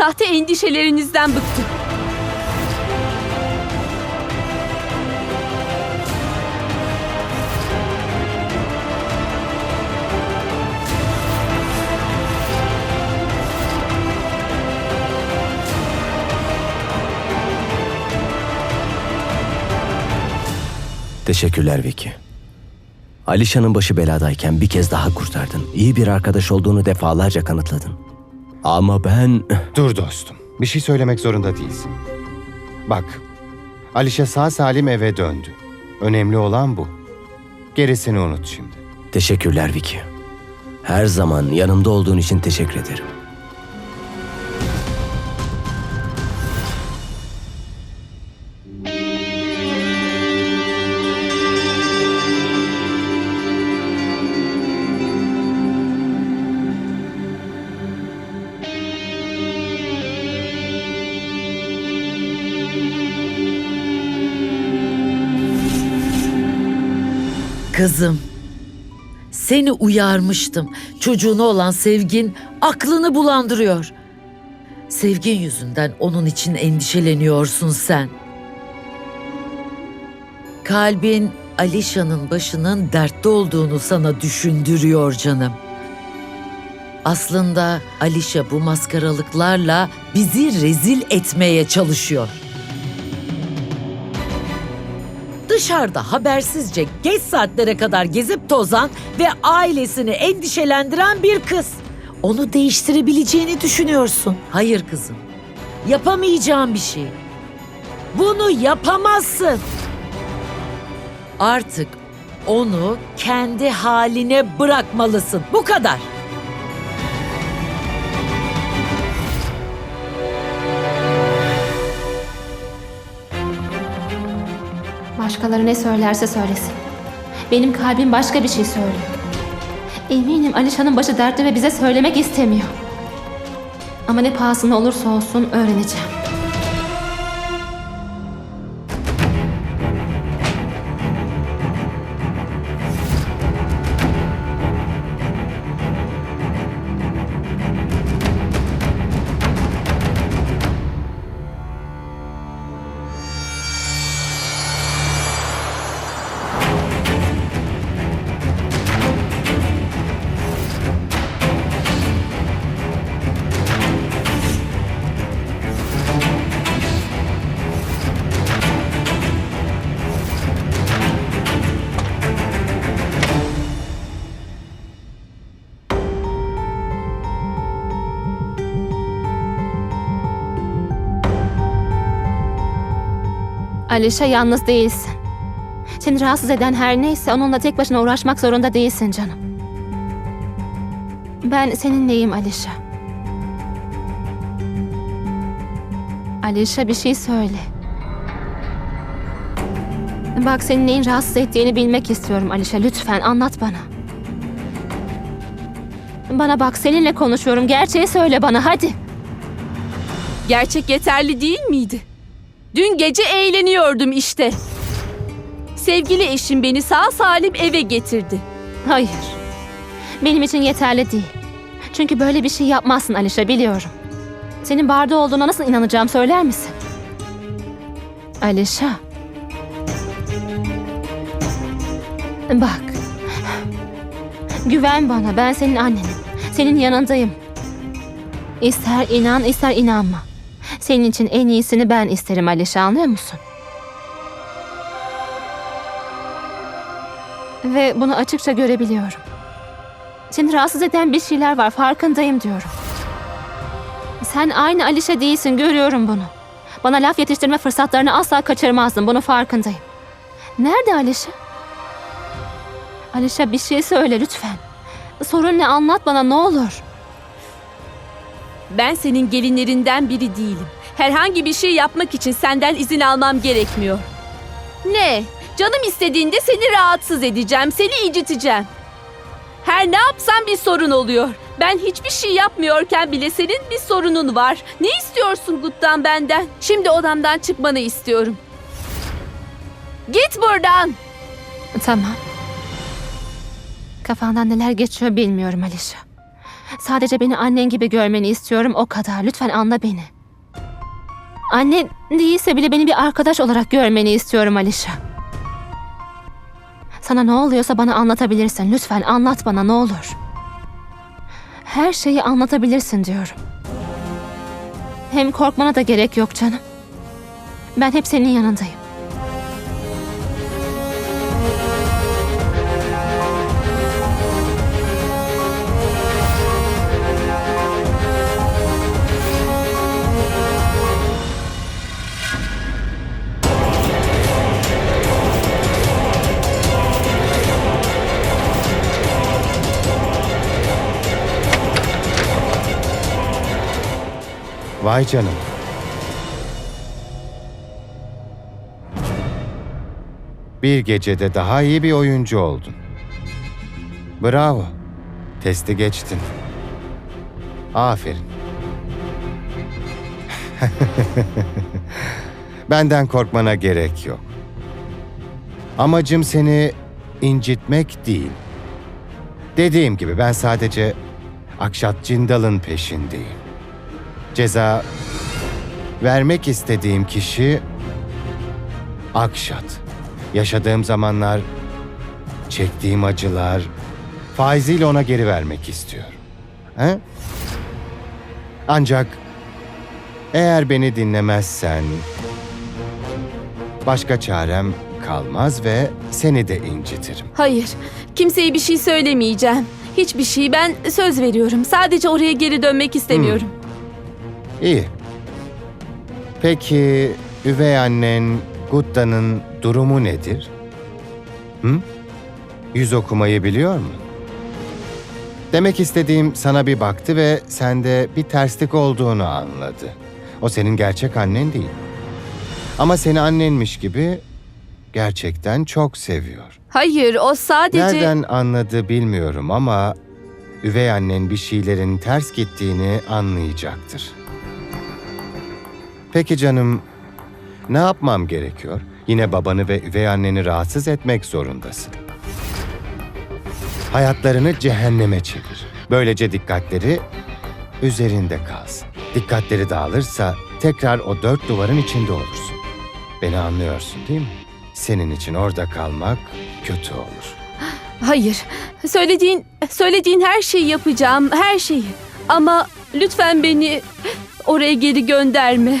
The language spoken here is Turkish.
sahte endişelerinizden bıktım. Teşekkürler Vicky. Alişan'ın başı beladayken bir kez daha kurtardın. İyi bir arkadaş olduğunu defalarca kanıtladın. Ama ben... Dur dostum. Bir şey söylemek zorunda değilsin. Bak, Alişe sağ salim eve döndü. Önemli olan bu. Gerisini unut şimdi. Teşekkürler Vicky. Her zaman yanımda olduğun için teşekkür ederim. Kızım, seni uyarmıştım. Çocuğuna olan sevgin aklını bulandırıyor. Sevgin yüzünden onun için endişeleniyorsun sen. Kalbin Alişan'ın başının dertte olduğunu sana düşündürüyor canım. Aslında Alişa bu maskaralıklarla bizi rezil etmeye çalışıyor. Dışarıda habersizce geç saatlere kadar gezip tozan ve ailesini endişelendiren bir kız. Onu değiştirebileceğini düşünüyorsun. Hayır kızım. Yapamayacağım bir şey. Bunu yapamazsın. Artık onu kendi haline bırakmalısın. Bu kadar. Başkaları ne söylerse söylesin. Benim kalbim başka bir şey söylüyor. Eminim Alişan'ın başı dertte ve bize söylemek istemiyor. Ama ne pahasına olursa olsun öğreneceğim. Alişa yalnız değilsin. Seni rahatsız eden her neyse onunla tek başına uğraşmak zorunda değilsin canım. Ben seninleyim Alişa. Alişa bir şey söyle. Bak senin neyin rahatsız ettiğini bilmek istiyorum Alişa. Lütfen anlat bana. Bana bak seninle konuşuyorum. Gerçeği söyle bana hadi. Gerçek yeterli değil miydi? Dün gece eğleniyordum işte. Sevgili eşim beni sağ salim eve getirdi. Hayır. Benim için yeterli değil. Çünkü böyle bir şey yapmazsın Alişa biliyorum. Senin barda olduğuna nasıl inanacağım söyler misin? Alişa. Bak. Güven bana ben senin annenim. Senin yanındayım. İster inan ister inanma. Senin için en iyisini ben isterim Alişa anlıyor musun? Ve bunu açıkça görebiliyorum. Seni rahatsız eden bir şeyler var farkındayım diyorum. Sen aynı Alişe değilsin görüyorum bunu. Bana laf yetiştirme fırsatlarını asla kaçırmazdın bunu farkındayım. Nerede Alişe? Alişe bir şey söyle lütfen. Sorun ne anlat bana ne olur. Ben senin gelinlerinden biri değilim. Herhangi bir şey yapmak için senden izin almam gerekmiyor. Ne? Canım istediğinde seni rahatsız edeceğim, seni inciteceğim. Her ne yapsam bir sorun oluyor. Ben hiçbir şey yapmıyorken bile senin bir sorunun var. Ne istiyorsun Gut'tan benden? Şimdi odamdan çıkmanı istiyorum. Git buradan. Tamam. Kafandan neler geçiyor bilmiyorum Alişa. Sadece beni annen gibi görmeni istiyorum o kadar. Lütfen anla beni. Annen değilse bile beni bir arkadaş olarak görmeni istiyorum Alişa. Sana ne oluyorsa bana anlatabilirsin. Lütfen anlat bana ne olur. Her şeyi anlatabilirsin diyorum. Hem korkmana da gerek yok canım. Ben hep senin yanındayım. Vay canım. Bir gecede daha iyi bir oyuncu oldun. Bravo. Testi geçtin. Aferin. Benden korkmana gerek yok. Amacım seni incitmek değil. Dediğim gibi ben sadece Akşat Cindal'ın peşindeyim. Ceza vermek istediğim kişi Akşat. Yaşadığım zamanlar, çektiğim acılar faiziyle ona geri vermek istiyorum. He? Ancak eğer beni dinlemezsen başka çarem kalmaz ve seni de incitirim. Hayır, kimseye bir şey söylemeyeceğim. Hiçbir şey ben söz veriyorum. Sadece oraya geri dönmek istemiyorum. İyi. Peki üvey annen Gutta'nın durumu nedir? Hı? Yüz okumayı biliyor mu? Demek istediğim sana bir baktı ve sende bir terslik olduğunu anladı. O senin gerçek annen değil. Ama seni annenmiş gibi gerçekten çok seviyor. Hayır, o sadece... Nereden anladı bilmiyorum ama üvey annen bir şeylerin ters gittiğini anlayacaktır. Peki canım, ne yapmam gerekiyor? Yine babanı ve üvey anneni rahatsız etmek zorundasın. Hayatlarını cehenneme çevir. Böylece dikkatleri üzerinde kalsın. Dikkatleri dağılırsa tekrar o dört duvarın içinde olursun. Beni anlıyorsun değil mi? Senin için orada kalmak kötü olur. Hayır. Söylediğin söylediğin her şeyi yapacağım, her şeyi. Ama lütfen beni oraya geri gönderme.